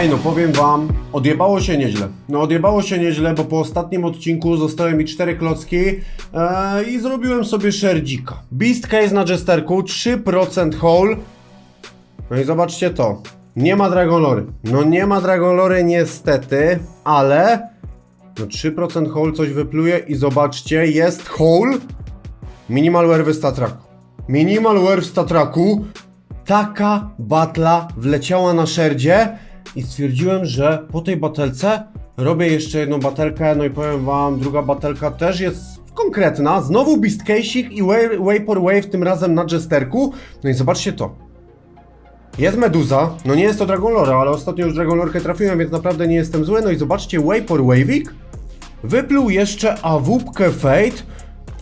Ej, no powiem wam, odjebało się nieźle. No odjebało się nieźle, bo po ostatnim odcinku zostały mi cztery klocki e, i zrobiłem sobie szerdzika. Beast Case na Jesterku, 3% hole. No i zobaczcie to. Nie ma Dragonlory. No nie ma Dragonlory niestety, ale no 3% hole coś wypluje i zobaczcie, jest hole. Minimal wear w statraku. Minimal wear w statraku. Taka batla wleciała na szerdzie i stwierdziłem, że po tej batelce robię jeszcze jedną batelkę, no i powiem wam, druga batelka też jest konkretna. Znowu Beast Case'ik i Wa- Vapor Wave tym razem na Jesterku. No i zobaczcie to. Jest Meduza, no nie jest to Dragon Lore, ale ostatnio już Dragon Lorkę trafiłem, więc naprawdę nie jestem zły. No i zobaczcie, Vapor Wave'ik wypluł jeszcze awupkę Fate.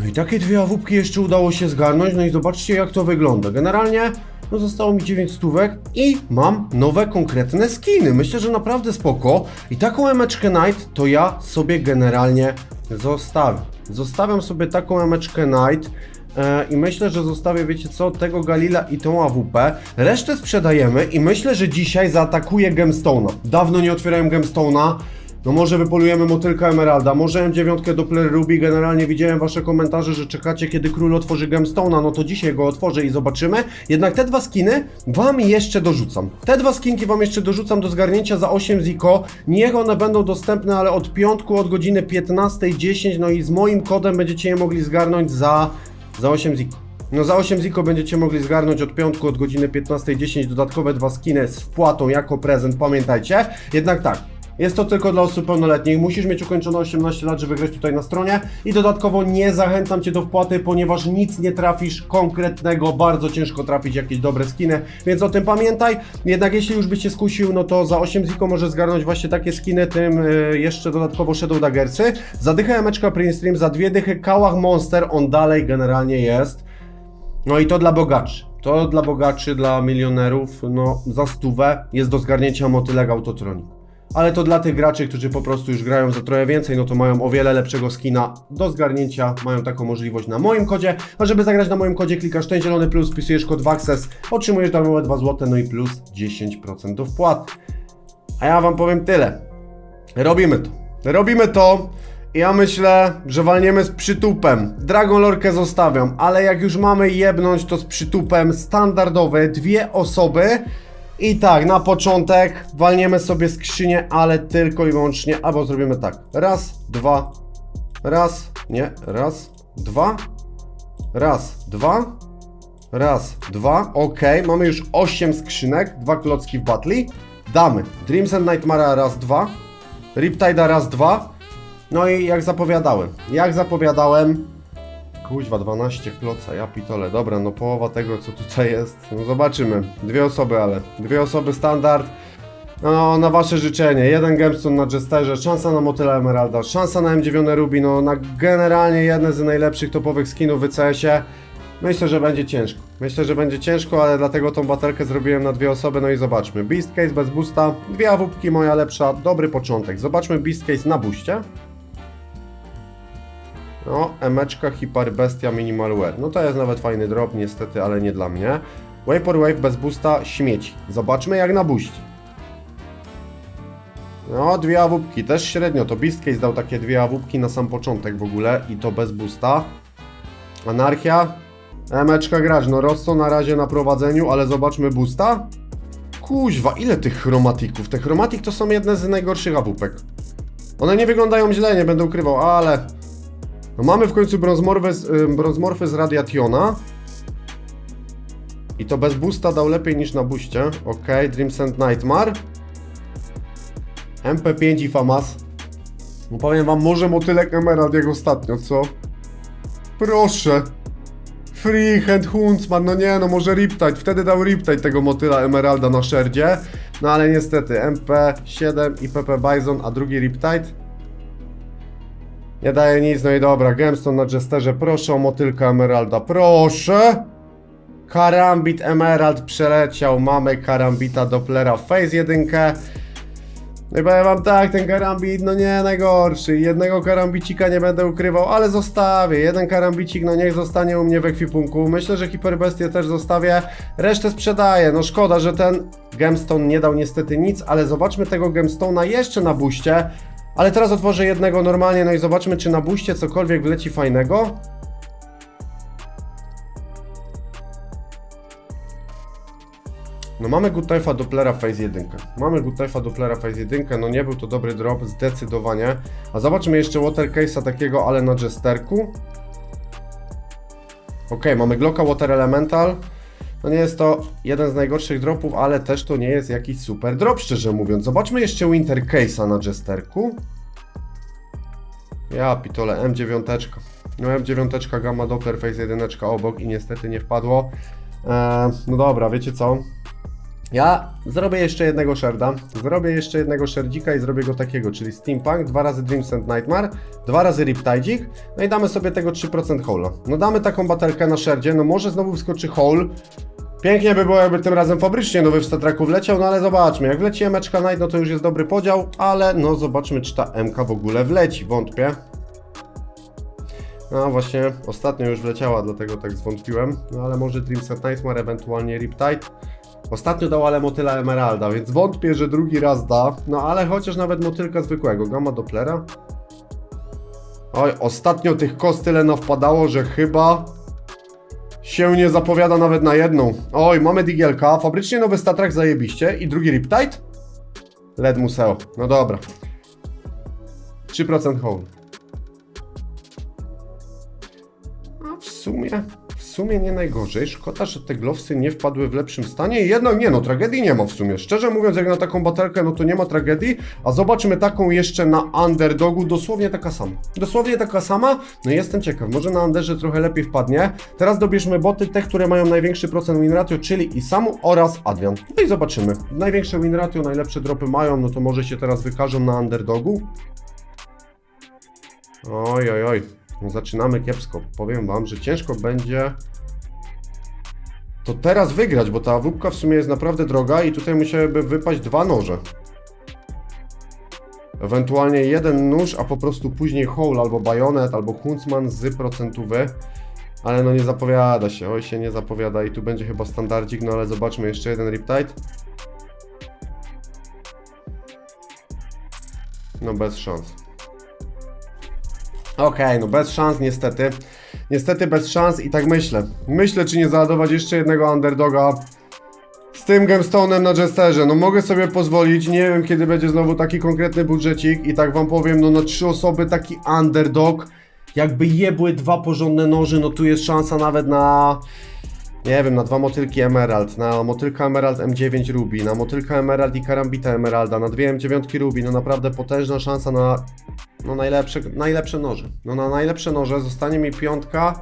No i takie dwie awupki jeszcze udało się zgarnąć, no i zobaczcie jak to wygląda. Generalnie no zostało mi 9 stówek i mam nowe konkretne skiny. Myślę, że naprawdę spoko. I taką emeczkę Night to ja sobie generalnie zostawię. Zostawiam sobie taką emeczkę Night. E, I myślę, że zostawię, wiecie co, tego Galila i tą AWP. Resztę sprzedajemy i myślę, że dzisiaj zaatakuję Gemstone'a. Dawno nie otwierałem Gemstone'a. No może wypolujemy motylka Emeralda, może M9 Doppler Ruby. Generalnie widziałem wasze komentarze, że czekacie kiedy król otworzy Gemstone'a, no to dzisiaj go otworzę i zobaczymy. Jednak te dwa skiny wam jeszcze dorzucam. Te dwa skinki wam jeszcze dorzucam do zgarnięcia za 8 ziko. Niech one będą dostępne, ale od piątku, od godziny 15.10, no i z moim kodem będziecie je mogli zgarnąć za, za 8 ziko. No za 8 ziko będziecie mogli zgarnąć od piątku, od godziny 15.10 dodatkowe dwa skiny z wpłatą jako prezent, pamiętajcie. Jednak tak, jest to tylko dla osób pełnoletnich. Musisz mieć ukończone 18 lat, żeby grać tutaj na stronie. I dodatkowo nie zachęcam Cię do wpłaty, ponieważ nic nie trafisz konkretnego. Bardzo ciężko trafić jakieś dobre skiny, więc o tym pamiętaj. Jednak jeśli już byś się skusił, no to za 8 ziko możesz zgarnąć właśnie takie skiny, tym y, jeszcze dodatkowo Shadow Daggersy. Za dychę Emeczka Prince Stream, za dwie dychy Kałach Monster, on dalej generalnie jest. No i to dla bogaczy. To dla bogaczy, dla milionerów, no za stówę jest do zgarnięcia motylek Autotronic. Ale to dla tych graczy, którzy po prostu już grają za trochę więcej, no to mają o wiele lepszego skina do zgarnięcia, mają taką możliwość na moim kodzie. A żeby zagrać na moim kodzie, klikasz ten zielony plus, wpisujesz kod WAXES, otrzymujesz darmowe 2 zł, no i plus 10% do wpłat. A ja wam powiem tyle. Robimy to. Robimy to. Ja myślę, że walniemy z przytupem. Dragon Lorkę zostawiam, ale jak już mamy jebnąć to z przytupem standardowe, dwie osoby. I tak, na początek walniemy sobie skrzynię, ale tylko i wyłącznie, albo zrobimy tak. Raz, dwa, raz, nie, raz, dwa, raz, dwa, raz, dwa, ok, mamy już 8 skrzynek, dwa klocki w battle. Damy Dreams and Nightmare raz, dwa, Riptide'a raz, dwa, no i jak zapowiadałem, jak zapowiadałem, kuźwa 12 kloca, ja pitole, dobra, no połowa tego co tutaj jest, no zobaczymy, dwie osoby, ale dwie osoby standard, no na wasze życzenie, jeden gemstone na Jesterze, szansa na Motyla Emeralda, szansa na M9 Ruby, no na generalnie jedne z najlepszych topowych skinów w CS-ie, Myślę, że będzie ciężko. Myślę, że będzie ciężko, ale dlatego tą batelkę zrobiłem na dwie osoby, no i zobaczmy. Beast Case bez boosta, dwie awupki, moja lepsza, dobry początek. Zobaczmy Beast Case na booście. No, emeczka, Hyper Bestia, Minimal Wear. No to jest nawet fajny drop, niestety, ale nie dla mnie. Vapor Wave bez boosta, śmieci. Zobaczmy jak na booście. No, dwie awupki, też średnio. To Beast Case dał takie dwie awupki na sam początek w ogóle i to bez boosta. Anarchia. Emeczka grać, no Rosso na razie na prowadzeniu, ale zobaczmy boosta. Kuźwa, ile tych chromatików? Te chromatik to są jedne z najgorszych awupek. One nie wyglądają źle, nie będę ukrywał, ale... No mamy w końcu z, y, brązmorfy z Radiationa. I to bez boosta dał lepiej niż na booście. Ok, Dreams and Nightmare. MP5 i FAMAS. No powiem wam, może motylek Emerald jak ostatnio, co? Proszę. Freehand Huntsman, no nie, no może Riptide, wtedy dał Riptide tego motyla Emeralda na szerdzie, no ale niestety MP7 i PP Bison, a drugi Riptide nie daje nic, no i dobra, Gemstone na Jesterze, proszę o motylka Emeralda, proszę! Karambit Emerald przeleciał, mamy Karambita Dopplera Phase 1. No i powiem wam tak, ten karambit, no nie najgorszy. Jednego karambicika nie będę ukrywał, ale zostawię. Jeden karambicik, no niech zostanie u mnie w ekwipunku. Myślę, że hiperbestię też zostawię. Resztę sprzedaję. No szkoda, że ten gemstone nie dał niestety nic, ale zobaczmy tego gemstone'a jeszcze na buście. Ale teraz otworzę jednego normalnie, no i zobaczmy, czy na buście cokolwiek wleci fajnego. No mamy Knife'a Dopplera Phase 1. Mamy Knife'a Dopplera Phase 1, no nie był to dobry drop, zdecydowanie. A zobaczmy jeszcze Water Case'a takiego, ale na Jesterku. Ok, mamy Glocka Water Elemental. No nie jest to jeden z najgorszych dropów, ale też to nie jest jakiś super drop, szczerze mówiąc. Zobaczmy jeszcze Winter Case'a na Jesterku. Ja pitole, M9. No M9 Gamma Doppler Phase 1 obok i niestety nie wpadło. Eee, no dobra, wiecie co? Ja zrobię jeszcze jednego sherda, zrobię jeszcze jednego sherdzika i zrobię go takiego, czyli Steampunk, dwa razy Dreams and Nightmare, dwa razy Riptidzik, no i damy sobie tego 3% hola. No damy taką batelkę na sherdzie, no może znowu wskoczy hole, Pięknie by było, jakby tym razem fabrycznie nowy w statraku wleciał, no ale zobaczmy. Jak wleci Emeczka Knight, no to już jest dobry podział, ale no zobaczmy, czy ta MK w ogóle wleci. Wątpię. No właśnie, ostatnio już wleciała, dlatego tak zwątpiłem. No ale może Dreams at Nightmare, ewentualnie Riptide. Ostatnio dał ale motyla Emeralda, więc wątpię, że drugi raz da. No ale chociaż nawet motylka zwykłego. Gamma Dopplera. Oj, ostatnio tych kost tyle nawpadało, że chyba się nie zapowiada nawet na jedną. Oj, mamy Digielka, fabrycznie nowy statrak zajebiście i drugi Riptide? LED Museo, no dobra. 3% hole. A w sumie, sumie nie najgorzej. Szkoda, że te glowsy nie wpadły w lepszym stanie. Jednak nie no, tragedii nie ma w sumie. Szczerze mówiąc, jak na taką batelkę, no to nie ma tragedii. A zobaczymy taką jeszcze na underdogu, dosłownie taka sama. Dosłownie taka sama. No jestem ciekaw, może na underze trochę lepiej wpadnie. Teraz dobierzmy boty, te, które mają największy procent win ratio, czyli Isamu oraz Adrian. No i zobaczymy. Największe win ratio, najlepsze dropy mają, no to może się teraz wykażą na underdogu. Oj, oj, oj. Zaczynamy kiepsko. Powiem wam, że ciężko będzie to teraz wygrać, bo ta wódka w sumie jest naprawdę droga i tutaj musiałyby wypaść dwa noże. Ewentualnie jeden nóż, a po prostu później hole albo bajonet, albo huntsman z procentówy. Ale no nie zapowiada się, oj się nie zapowiada i tu będzie chyba standardzik, no ale zobaczmy jeszcze jeden Riptide. No bez szans. Okej, no bez szans niestety. Niestety bez szans i tak myślę. Myślę, czy nie załadować jeszcze jednego underdoga z tym gemstone'em na Jesterze. No mogę sobie pozwolić, nie wiem kiedy będzie znowu taki konkretny budżecik i tak wam powiem, no na trzy osoby taki underdog. Jakby jebły dwa porządne noży, no tu jest szansa nawet na... Nie wiem, na dwa motylki Emerald, na motylka Emerald M9 Ruby, na motylka Emerald i Karambita Emeralda, na dwie M9 Ruby, no naprawdę potężna szansa na no najlepsze, najlepsze noże. No na najlepsze noże zostanie mi piątka.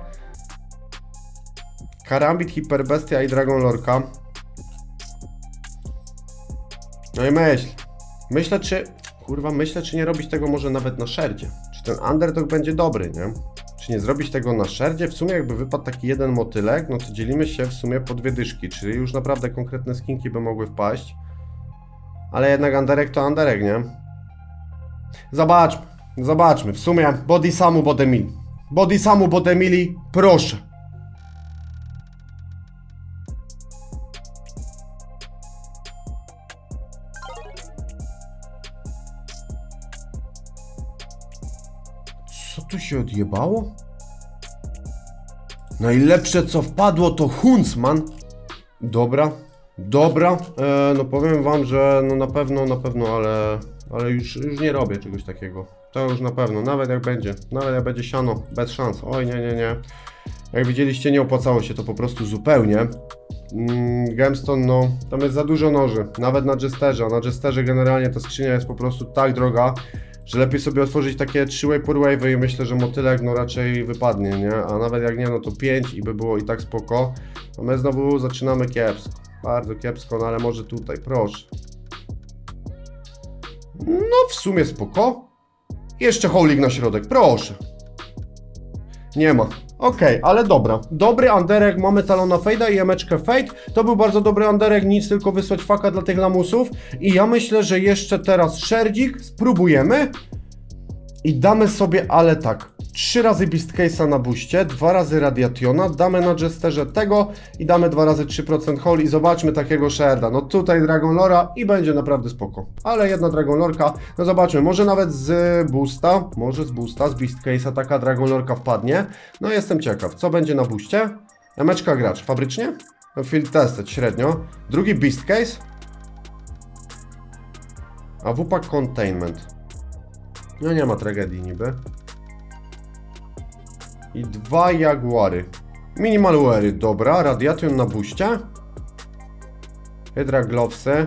Karambit, Hiperbestia i Dragon Lorka. No i myśl. Myślę czy... Kurwa, myślę czy nie robić tego może nawet na szerdzie. Czy ten underdog będzie dobry, nie? Czy nie zrobić tego na szerdzie? W sumie jakby wypadł taki jeden motylek, no to dzielimy się w sumie po dwie dyszki, czyli już naprawdę konkretne skinki by mogły wpaść. Ale jednak underek to underek, nie? Zobaczmy, zobaczmy. W sumie body samu bodemili. Body samu bodemili, proszę. Co tu się odjebało? Najlepsze co wpadło to Huntsman. Dobra, dobra. E, no powiem wam, że no na pewno, na pewno, ale, ale już, już nie robię czegoś takiego. To już na pewno, nawet jak będzie, nawet jak będzie siano, bez szans. Oj, nie, nie, nie. Jak widzieliście, nie opłacało się to po prostu zupełnie. Mm, Gemstone, no, tam jest za dużo noży, nawet na Jesterze, a na Jesterze generalnie ta skrzynia jest po prostu tak droga, że lepiej sobie otworzyć takie 3 way per wave i myślę, że motylek no raczej wypadnie, nie? A nawet jak nie, no to 5 i by było i tak spoko. A my znowu zaczynamy kiepsko, bardzo kiepsko, no ale może tutaj, proszę. No w sumie spoko. Jeszcze holik na środek, proszę. Nie ma. Okej, ale dobra. Dobry underek, mamy talona fejda i emeczkę fade. To był bardzo dobry underek, nic tylko wysłać faka dla tych lamusów. I ja myślę, że jeszcze teraz szerdzik, spróbujemy. I damy sobie, ale tak, trzy razy Beast Case'a na buście, dwa razy Radiationa, damy na Jesterze tego i damy dwa razy 3% hol i zobaczmy takiego sherda. No tutaj Dragon Lora i będzie naprawdę spoko. Ale jedna Dragon Lorka, no zobaczmy, może nawet z boosta, może z boosta, z Beast Case'a taka Dragon Lorka wpadnie. No jestem ciekaw, co będzie na buście? Emeczka gracz, fabrycznie? No, Field tested średnio. Drugi Beast Case. A WPA Containment. No nie ma tragedii niby. I dwa Jaguary. Minimal weary, dobra. Radiation na buście. Hydra Glovesy.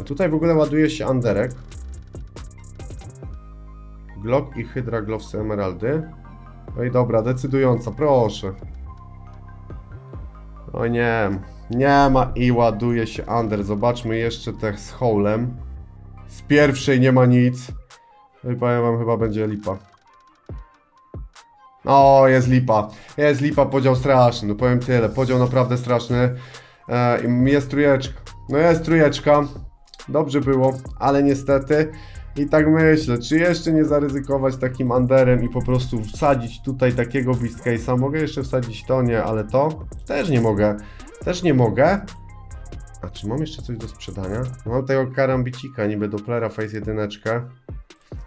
A tutaj w ogóle ładuje się Anderek. Glock i Hydra Glovesy Emeraldy. No i dobra, decydująca, proszę. O nie, nie ma i ładuje się Under. Zobaczmy jeszcze te z Howlem. Z pierwszej nie ma nic. No i powiem wam, chyba będzie lipa. O, jest lipa. Jest lipa, podział straszny. No powiem tyle, podział naprawdę straszny. E, jest trójeczka. No jest trójeczka. Dobrze było, ale niestety. I tak myślę, czy jeszcze nie zaryzykować takim underem i po prostu wsadzić tutaj takiego beast case'a. Mogę jeszcze wsadzić to, nie, ale to też nie mogę. Też nie mogę. A czy mam jeszcze coś do sprzedania? Mam tego karambicika, niby Dopplera Face 1.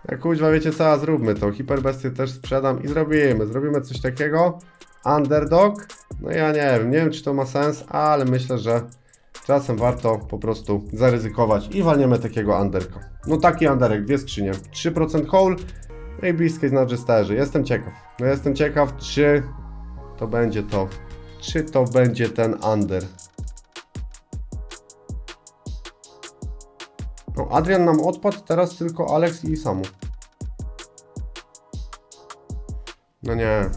Ja kuźwa, wiecie co, zróbmy to. Hiperbestię też sprzedam i zrobimy. Zrobimy coś takiego. Underdog? No ja nie wiem, nie wiem czy to ma sens, ale myślę, że czasem warto po prostu zaryzykować i walniemy takiego underka. No taki underek, dwie skrzynie, 3% hole, no i bliskie znaczy sterzy. Jestem ciekaw. No jestem ciekaw, czy to będzie to. Czy to będzie ten under. Adrian nam odpadł, teraz tylko Alex i Samu. No nie.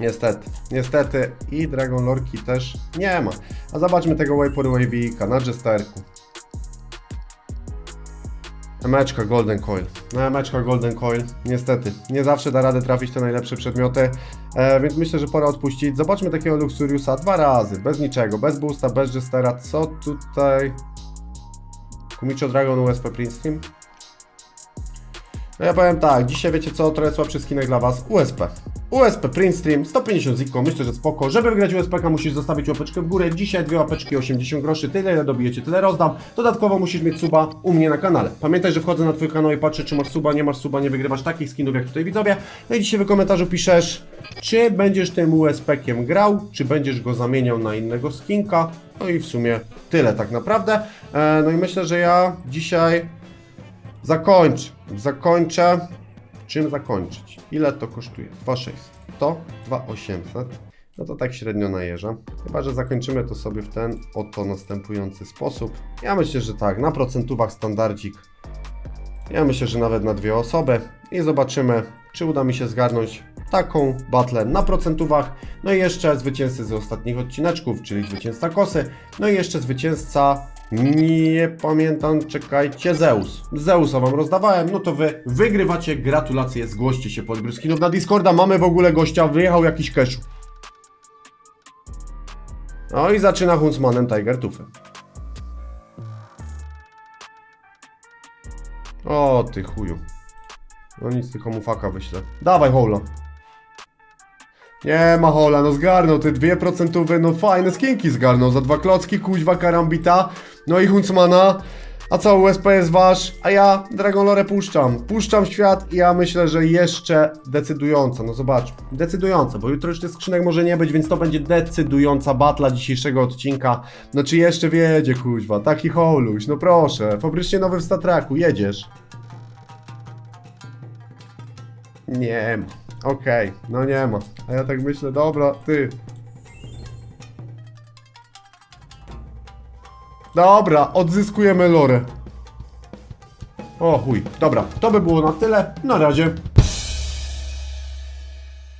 Niestety, niestety i Dragon Lorki też nie ma. A zobaczmy tego Waypory Wave'ika na Jesterku. Emeczka Golden Coil. No emeczka Golden Coil. Niestety, nie zawsze da radę trafić te najlepsze przedmioty, e, więc myślę, że pora odpuścić. Zobaczmy takiego Luxuriusa dwa razy, bez niczego, bez boosta, bez Jestera. Co tutaj... Kumicho Dragon USP Print Stream. No ja powiem tak, dzisiaj wiecie co, trochę słabszy skinek dla Was, USP. USP Print Stream, 150 ziko, myślę, że spoko. Żeby wygrać USP, musisz zostawić łapeczkę w górę. Dzisiaj dwie łapeczki 80 groszy, tyle ile dobijecie, tyle rozdam. Dodatkowo musisz mieć suba u mnie na kanale. Pamiętaj, że wchodzę na Twój kanał i patrzę, czy masz suba, nie masz suba, nie wygrywasz takich skinów jak tutaj widzowie. No i dzisiaj w komentarzu piszesz, czy będziesz tym USP-kiem grał, czy będziesz go zamieniał na innego skinka. No i w sumie tyle tak naprawdę. E, no i myślę, że ja dzisiaj Zakończę. Zakończę. Czym zakończyć? Ile to kosztuje? 2600. To 2800. No to tak średnio najeżdża. Chyba, że zakończymy to sobie w ten oto następujący sposób. Ja myślę, że tak, na procentówach standardzik. Ja myślę, że nawet na dwie osoby. I zobaczymy, czy uda mi się zgarnąć taką batlę na procentówach. No i jeszcze zwycięzcy z ostatnich odcineczków, czyli zwycięzca kosy. No i jeszcze zwycięzca nie pamiętam, czekajcie, Zeus. Zeusa wam rozdawałem, no to wy wygrywacie, gratulacje, zgłoście się pod Bryskinów na Discorda, mamy w ogóle gościa, wyjechał jakiś keszu. No i zaczyna Huntsmanem Tiger Tufy. O ty chuju. No nic, tylko mu faka wyślę. Dawaj hola. Nie ma hola, no zgarnął te dwie procentowe, no fajne skinki zgarnął. Za dwa klocki, kuźwa, karambita, no i Huntsmana. A co, USP jest wasz, a ja Dragon Lore puszczam. Puszczam świat i ja myślę, że jeszcze decydująca, no zobacz, decydująca, bo jutro już tych skrzynek może nie być, więc to będzie decydująca batla dzisiejszego odcinka. No czy jeszcze wiedzie, kuźwa, taki holuś, no proszę, fabrycznie nowy w Statraku, jedziesz. Nie ma. Okej, no nie ma. A ja tak myślę, dobra, ty. Dobra, odzyskujemy lorę. O chuj, dobra, to by było na tyle. Na razie.